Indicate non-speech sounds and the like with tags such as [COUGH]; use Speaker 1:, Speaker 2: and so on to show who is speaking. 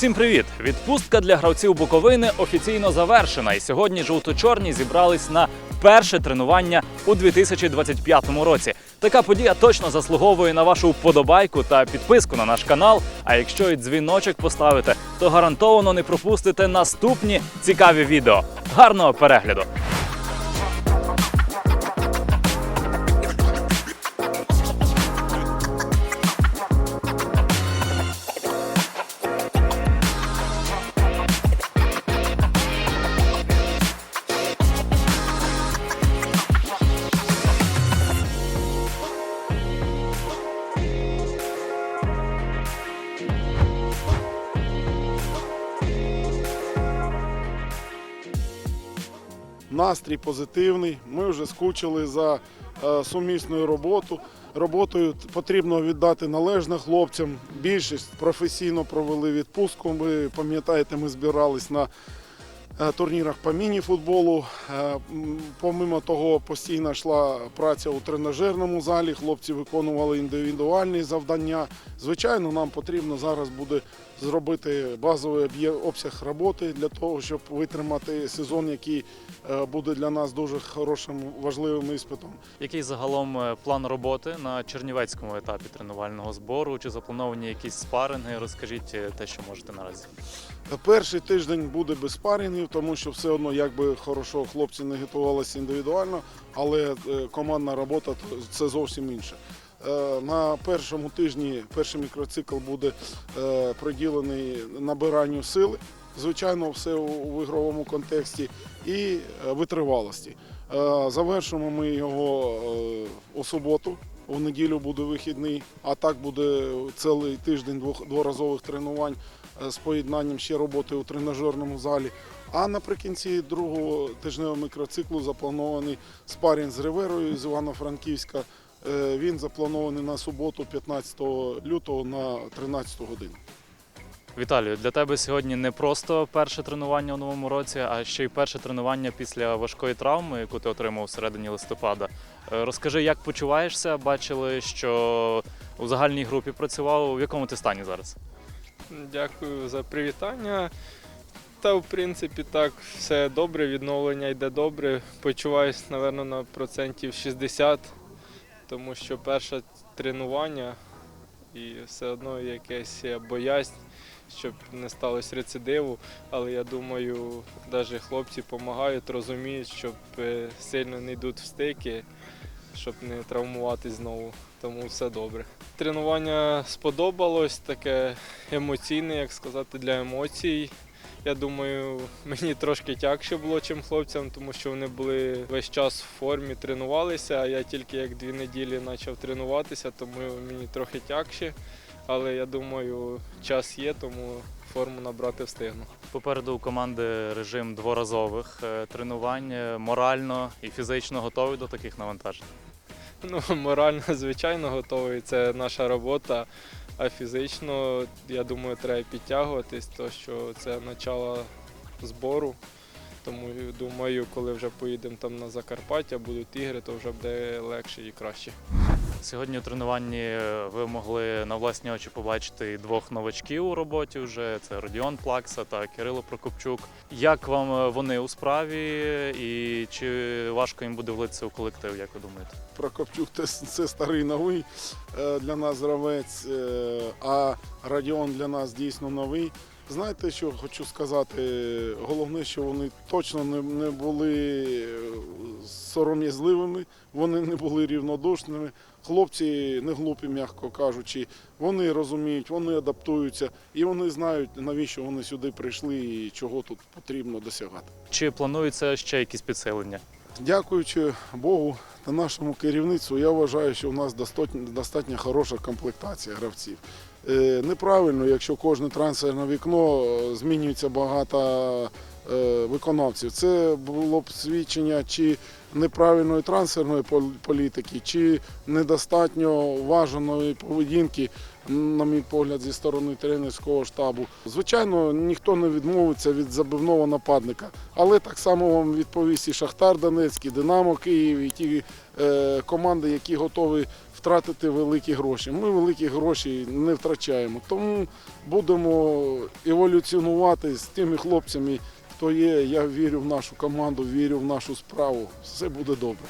Speaker 1: Усім привіт! Відпустка для гравців Буковини офіційно завершена. І сьогодні жовто-чорні зібрались на перше тренування у 2025 році. Така подія точно заслуговує на вашу вподобайку та підписку на наш канал. А якщо і дзвіночок поставите, то гарантовано не пропустите наступні цікаві відео. Гарного перегляду!
Speaker 2: Настрій позитивний. Ми вже скучили за е, сумісною роботу. Роботою потрібно віддати належне хлопцям. Більшість професійно провели відпустку. Ви пам'ятаєте, ми збирались на е, турнірах по міні-футболу. Е, Помимо того, постійно йшла праця у тренажерному залі. Хлопці виконували індивідуальні завдання. Звичайно, нам потрібно зараз буде зробити базовий обсяг роботи для того, щоб витримати сезон, який е, буде для нас дуже хорошим важливим іспитом.
Speaker 1: Який загалом е, план роботи на чернівецькому етапі тренувального збору? Чи заплановані якісь спаринги? Розкажіть е, те, що можете наразі.
Speaker 2: Перший тиждень буде без спарінгів, тому що все одно, якби хорошо хлопці не готувалися індивідуально, але командна робота це зовсім інше. Е, На першому тижні перший мікроцикл буде е, приділений набиранню сили, звичайно, все у ігровому контексті, і е, витривалості. Завершимо ми його у суботу. У неділю буде вихідний, а так буде цілий тиждень двох- дворазових тренувань з поєднанням ще роботи у тренажерному залі. А наприкінці другого тижневого мікроциклу запланований спарінг з Риверою з Івано-Франківська. Е, Він запланований на суботу, 15 лютого на 13 годину.
Speaker 1: Віталію, для тебе сьогодні не просто перше тренування у новому році, а ще й перше тренування після важкої травми, яку ти отримав всередині листопада. Е, Розкажи, як почуваєшся? Бачили, що у загальній групі працював. В якому ти стані зараз?
Speaker 3: Дякую за привітання. Та, в принципі, так, все добре, відновлення йде добре. Почуваюсь, напевно, на процентів 60, тому що перше тренування і все одно якась боязнь, щоб не сталося рецидиву. Але я думаю, навіть хлопці допомагають, розуміють, щоб е, сильно не йдуть в стики, щоб не травмуватись знову. Тому все добре. Тренування сподобалось, таке емоційне, як сказати, для емоцій. Я думаю, мені трошки тягше було, чим хлопцям, тому що вони були весь час в формі, тренувалися, а я тільки як дві неділі почав тренуватися, тому мені трохи тягше. Але я думаю, час є, тому форму набрати встигну.
Speaker 1: Попереду у команди режим дворазових е, тренувань. Е, Морально і фізично готовий до таких навантажень.
Speaker 3: Ну, [LAUGHS] морально, звичайно, готовий. Це наша робота. А фізично, я думаю, треба підтягуватись, то що це начало збору. Тому думаю, коли вже поїдемо там на Закарпаття, будуть ігри, то вже буде легше і краще.
Speaker 1: Сьогодні у тренуванні е, ви могли на власні очі побачити двох новачків у роботі. Вже це Родіон Плакса та Кирило Прокопчук. Як вам е, вони у справі, і чи важко їм буде влитися у колектив, як ви думаєте?
Speaker 2: Прокопчук це, це старий новий е, для нас гравець, а Радіон для нас дійсно новий. Знаєте, що хочу сказати? Головне, що вони точно не, не були е, сором'язливими, вони не були рівнодушними. Хлопці не глупі, м'яко кажучи. Вони розуміють, вони адаптуються і вони знають, навіщо вони сюди прийшли і чого тут потрібно досягати.
Speaker 1: Чи планується ще якісь підсилення?
Speaker 2: Дякуючи Богу та нашому керівництву, я вважаю, що у нас достатньо, достатньо хороша комплектація гравців. Е, неправильно, якщо кожне трансферне вікно е, змінюється багато виконавців. Це було б свідчення чи неправильної трансферної політики, чи недостатньо важаної поведінки, на мій погляд, зі сторони тренерського штабу. Звичайно, ніхто не відмовиться від забивного нападника, але так само вам відповість і Шахтар Донецький, Динамо Київ, і ті е, команди, які готові втратити великі гроші. Ми великі гроші не втрачаємо. Тому будемо еволюціонувати з тими хлопцями, хто є. Я вірю в нашу команду, вірю в нашу справу. Все буде добре.